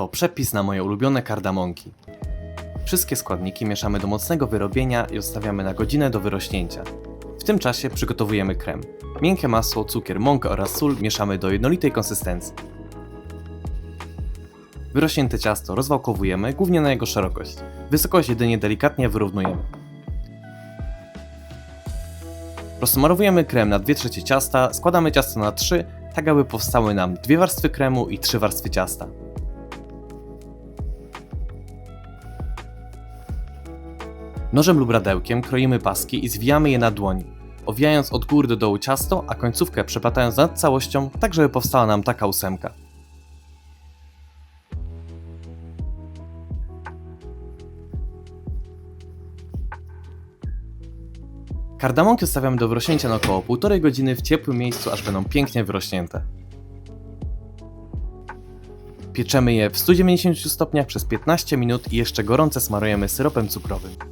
to przepis na moje ulubione kardamonki. Wszystkie składniki mieszamy do mocnego wyrobienia i odstawiamy na godzinę do wyrośnięcia. W tym czasie przygotowujemy krem. Miękkie masło, cukier, mąkę oraz sól mieszamy do jednolitej konsystencji. Wyrośnięte ciasto rozwałkowujemy głównie na jego szerokość. Wysokość jedynie delikatnie wyrównujemy. Rozsmarowujemy krem na 2 trzecie ciasta, składamy ciasto na 3, tak aby powstały nam dwie warstwy kremu i trzy warstwy ciasta. Nożem lub radełkiem kroimy paski i zwijamy je na dłoni, owijając od góry do dołu ciasto, a końcówkę przeplatając nad całością, tak żeby powstała nam taka ósemka. Kardamonki odstawiamy do wyrośnięcia na około 1,5 godziny w ciepłym miejscu, aż będą pięknie wyrośnięte. Pieczemy je w 190 stopniach przez 15 minut i jeszcze gorące smarujemy syropem cukrowym.